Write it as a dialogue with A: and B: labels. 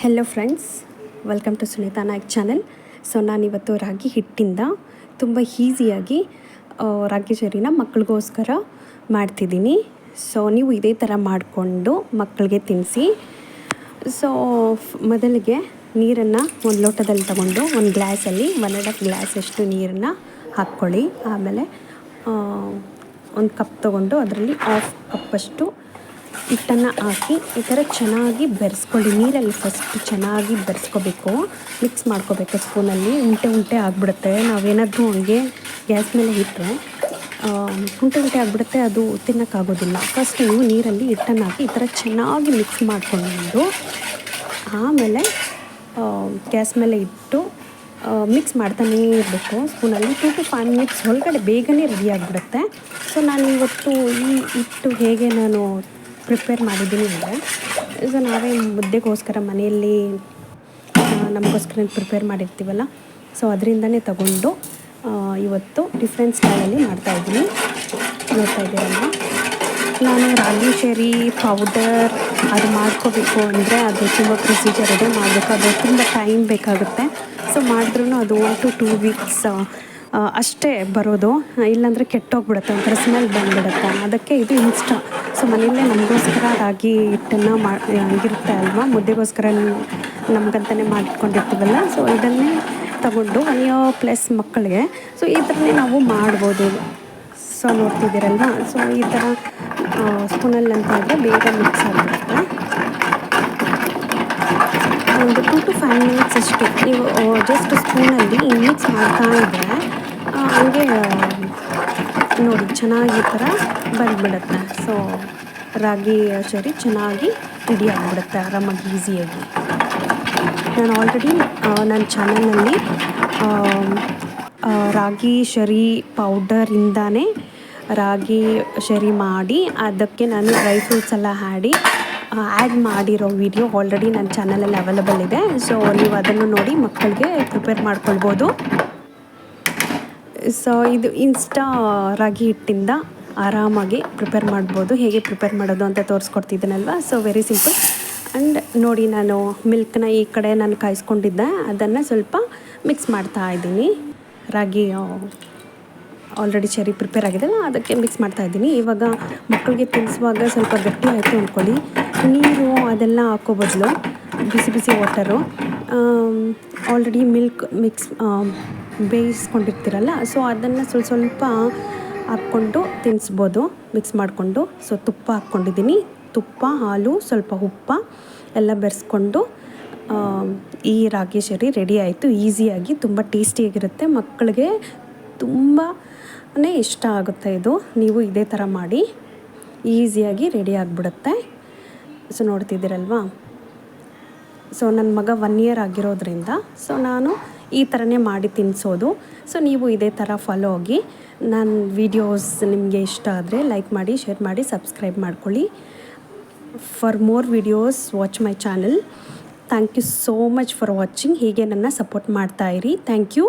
A: Hello friends welcome to Sunita Naik channel so ನಾನಿವತ್ತು ರಾಗಿ ಹಿಟ್ಟಿಂದ ತುಂಬ ಈಸಿಯಾಗಿ ರಾಗಿ ಜರಿನ ಮಕ್ಕಳಿಗೋಸ್ಕರ ಮಾಡ್ತಿದ್ದೀನಿ. ಸೊ ನೀವು ಇದೇ ಥರ ಮಾಡಿಕೊಂಡು ಮಕ್ಕಳಿಗೆ ತಿನ್ನಿಸಿ ಸೊ ಮೊದಲಿಗೆ ನೀರನ್ನು ಒಂದು ಲೋಟದಲ್ಲಿ ತಗೊಂಡು ಒಂದು ಗ್ಲಾಸಲ್ಲಿ ಒನ್ ಆ್ಯಂಡ್ ಹಾಫ್ ಗ್ಲಾಸಷ್ಟು ನೀರನ್ನು ಹಾಕ್ಕೊಳ್ಳಿ. ಆಮೇಲೆ ಒಂದು ಕಪ್ ತೊಗೊಂಡು ಅದರಲ್ಲಿ ಹಾಫ್ ಕಪ್ಪಷ್ಟು ಹಿಟ್ಟನ್ನು ಹಾಕಿ ಈ ಥರ ಚೆನ್ನಾಗಿ ಬೆರೆಸ್ಕೊಳ್ಳಿ. ನೀರಲ್ಲಿ ಫಸ್ಟ್ ಚೆನ್ನಾಗಿ ಬೆರೆಸ್ಕೋಬೇಕು. ಮಿಕ್ಸ್ ಮಾಡ್ಕೋಬೇಕು ಸ್ಪೂನಲ್ಲಿ. ಉಂಟೆ ಉಂಟೆ ಆಗಿಬಿಡುತ್ತೆ. ನಾವೇನಾದರೂ ಹಂಗೆ ಗ್ಯಾಸ್ ಮೇಲೆ ಇಟ್ಟರೆ ಉಂಟೆ ಉಂಟೆ ಆಗಿಬಿಡುತ್ತೆ. ಅದು ತಿನ್ನೋಕ್ಕಾಗೋದಿಲ್ಲ. ಫಸ್ಟ್ ನೀವು ನೀರಲ್ಲಿ ಹಿಟ್ಟನ್ನು ಹಾಕಿ ಈ ಥರ ಚೆನ್ನಾಗಿ ಮಿಕ್ಸ್ ಮಾಡ್ಕೊಂಡು, ಆಮೇಲೆ ಗ್ಯಾಸ್ ಮೇಲೆ ಇಟ್ಟು ಮಿಕ್ಸ್ ಮಾಡ್ತಾನೇ ಇರಬೇಕು. ಸ್ಪೂನಲ್ಲಿ ಟು ಟು ಫೈವ್ ಮಿನಿಟ್ಸ್ ಒಳಗಡೆ ಬೇಗನೆ ರೆಡಿ ಆಗಿಬಿಡುತ್ತೆ. ಸೊ ನಾನು ಇವತ್ತು ಈ ಹಿಟ್ಟು ಹೇಗೆ ನಾನು ಪ್ರಿಪೇರ್ ಮಾಡಿದ್ದೀನಿ ಅಂದರೆ ಸೊ ನಾವೇ ಮುದ್ದೆಗೋಸ್ಕರ ಮನೆಯಲ್ಲಿ ನಮಗೋಸ್ಕರ ಪ್ರಿಪೇರ್ ಮಾಡಿರ್ತೀವಲ್ಲ? ಸೊ ಅದರಿಂದನೇ ತಗೊಂಡು ಇವತ್ತು ಡಿಫ್ರೆಂಟ್ ಸ್ಟೈಲಲ್ಲಿ ಮಾಡ್ತಾಯಿದ್ದೀನಿ ನೋಡ್ತಾ ಇದ್ದೀರಲ್ಲ ನಾನು ರಾಗಿ ಶೇರಿ ಪೌಡರ್ ಅದು ಮಾಡ್ಕೋಬೇಕು ಅಂದರೆ ಅದು ತುಂಬ ಪ್ರೊಸೀಜರ್ ಇದೆ. ಮಾಡಬೇಕು. ಅದು ತುಂಬ ಟೈಮ್ ಬೇಕಾಗುತ್ತೆ. ಸೊ ಮಾಡಿದ್ರೂ ಅದು ಒನ್ ಟು ಟೂ ವೀಕ್ಸ್ ಅಷ್ಟೇ ಬರೋದು. ಇಲ್ಲಾಂದರೆ ಕೆಟ್ಟೋಗ್ಬಿಡುತ್ತೆ. ಒಂಥರ ಸ್ಮೆಲ್ ಬಂದುಬಿಡುತ್ತೆ. ಅದಕ್ಕೆ ಇದು ಇನ್ಸ್ಟ. ಸೊ ಮನೆಯಲ್ಲೇ ನಮಗೋಸ್ಕರ ರಾಗಿ ಹಿಟ್ಟನ್ನು ಮಾ ಇರುತ್ತೆ ಅಲ್ವಾ? ಮುದ್ದೆಗೋಸ್ಕರ ನಮಗಂತಲೇ ಮಾಡಿಟ್ಕೊಂಡಿರ್ತೀವಲ್ಲ ಸೊ ಇದನ್ನೇ ತಗೊಂಡು ಒನ್ ಪ್ಲಸ್ ಮಕ್ಕಳಿಗೆ. ಸೊ ಈ ಥರನೇ ನಾವು ಮಾಡ್ಬೋದು. ಸೊ ನೋಡ್ತಿದ್ದೀರಲ್ವ? ಸೊ ಈ ಥರ ಸ್ಪೂನಲ್ಲಿ ಅಂತ ಹೇಳಿದ್ರೆ ಬೇಗ ಮಿಕ್ಸ್ ಆಗಿರುತ್ತೆ. ಒಂದು ಟು ಟು ಫೈವ್ ಮಿನಿಟ್ಸ್ ಅಷ್ಟೇ. ನೀವು ಜಸ್ಟ್ ಸ್ಪೂನಲ್ಲಿ ಮಿಕ್ಸ್ ಮಾಡ್ತಾ ಇದ್ದರೆ ಹಂಗೆ ನೋಡಿ, ಚೆನ್ನಾಗಿ ಈ ಥರ ಬಂದುಬಿಡುತ್ತೆ. ಸೊ ರಾಗಿ ಚರಿ ಚೆನ್ನಾಗಿ ರೆಡಿ ಆಗಿಬಿಡುತ್ತೆ, ಆರಾಮಾಗಿ ಈಸಿಯಾಗಿ ನಾನು ಆಲ್ರೆಡಿ ನನ್ನ ಚಾನಲ್ನಲ್ಲಿ ರಾಗಿ ಶರಿ ಪೌಡರಿಂದನೇ ರಾಗಿ ಶರಿ ಮಾಡಿ, ಅದಕ್ಕೆ ನಾನು ಡ್ರೈ ಫ್ರೂಟ್ಸ್ ಎಲ್ಲ ಹಾಡಿ ಆ್ಯಡ್ ಮಾಡಿರೋ ವಿಡಿಯೋ ಆಲ್ರೆಡಿ ನನ್ನ ಚಾನಲಲ್ಲಿ ಅವೈಲಬಲ್ ಇದೆ. ಸೊ ನೀವು ಅದನ್ನು ನೋಡಿ ಮಕ್ಕಳಿಗೆ ಪ್ರಿಪೇರ್ ಮಾಡ್ಕೊಳ್ಬೋದು. ಸೊ ಇದು ಇನ್ಸ್ಟಾ ರಾಗಿ ಹಿಟ್ಟಿಂದ ಆರಾಮಾಗಿ ಪ್ರಿಪೇರ್ ಮಾಡ್ಬೋದು. ಹೇಗೆ ಪ್ರಿಪೇರ್ ಮಾಡೋದು ಅಂತ ತೋರಿಸ್ಕೊಡ್ತಿದ್ದೀನಲ್ವ ಸೊ ವೆರಿ ಸಿಂಪಲ್ ಆ್ಯಂಡ್ ನೋಡಿ, ನಾನು ಮಿಲ್ಕ್ನ ಈ ಕಡೆ ನಾನು ಕಾಯಿಸ್ಕೊಂಡಿದ್ದೆ. ಅದನ್ನು ಸ್ವಲ್ಪ ಮಿಕ್ಸ್ ಮಾಡ್ತಾ ಇದ್ದೀನಿ. ರಾಗಿ ಆಲ್ರೆಡಿ ಚೆರಿ ಪ್ರಿಪೇರ್ ಆಗಿದೆಲ್ಲ, ಅದಕ್ಕೆ ಮಿಕ್ಸ್ ಮಾಡ್ತಾ ಇದ್ದೀನಿ. ಇವಾಗ ಮಕ್ಕಳಿಗೆ ತಿನ್ನಿಸುವಾಗ ಸ್ವಲ್ಪ ಗಟ್ಟಿ ಆಯಿತು ಅಂದ್ಕೊಳ್ಳಿ. ನೀರು ಅದೆಲ್ಲ ಹಾಕೋ ಬದಲು ಬಿಸಿ ಬಿಸಿ ವಾಟರು ಆಲ್ರೆಡಿ ಮಿಲ್ಕ್ ಮಿಕ್ಸ್ ಬೇಯಿಸ್ಕೊಂಡಿರ್ತೀರಲ್ಲ ಸೊ ಅದನ್ನು ಸ್ವಲ್ಪ ಸ್ವಲ್ಪ ಹಾಕ್ಕೊಂಡು ತಿನ್ನಿಸ್ಬೋದು ಮಿಕ್ಸ್ ಮಾಡಿಕೊಂಡು. ಸೊ ತುಪ್ಪ ಹಾಕ್ಕೊಂಡಿದ್ದೀನಿ. ತುಪ್ಪ, ಹಾಲು, ಸ್ವಲ್ಪ ಉಪ್ಪ ಎಲ್ಲ ಬೆರೆಸ್ಕೊಂಡು ಈ ರಾಗಿ ಶರಿ ರೆಡಿ ಆಯಿತು ಈಸಿಯಾಗಿ ತುಂಬ ಟೇಸ್ಟಿಯಾಗಿರುತ್ತೆ ಮಕ್ಕಳಿಗೆ ತುಂಬಾ ಇಷ್ಟ ಆಗುತ್ತೆ ಇದು. ನೀವು ಇದೇ ಥರ ಮಾಡಿ ಈಸಿಯಾಗಿ ರೆಡಿ ಆಗಿಬಿಡುತ್ತೆ. ಸೊ ನೋಡ್ತಿದ್ದೀರಲ್ವಾ? ಸೊ ನನ್ನ ಮಗ ಒನ್ ಇಯರ್ ಆಗಿರೋದ್ರಿಂದ ಸೊ ನಾನು ಈ ಥರನೇ ಮಾಡಿ ತಿನ್ನಿಸೋದು ಸೊ ನೀವು ಇದೇ ಥರ ಫಾಲೋ ಆಗಿ ನನ್ನ ವಿಡಿಯೋಸ್ ನಿಮಗೆ ಇಷ್ಟ ಆದರೆ ಲೈಕ್ ಮಾಡಿ ಶೇರ್ ಮಾಡಿ ಸಬ್ಸ್ಕ್ರೈಬ್ ಮಾಡ್ಕೊಳ್ಳಿ. For more videos watch my channel thank you so much for watching ಹೀಗೆ ನನ್ನ ಸಪೋರ್ಟ್ ಮಾಡ್ತಾ ಇರಿ. Thank you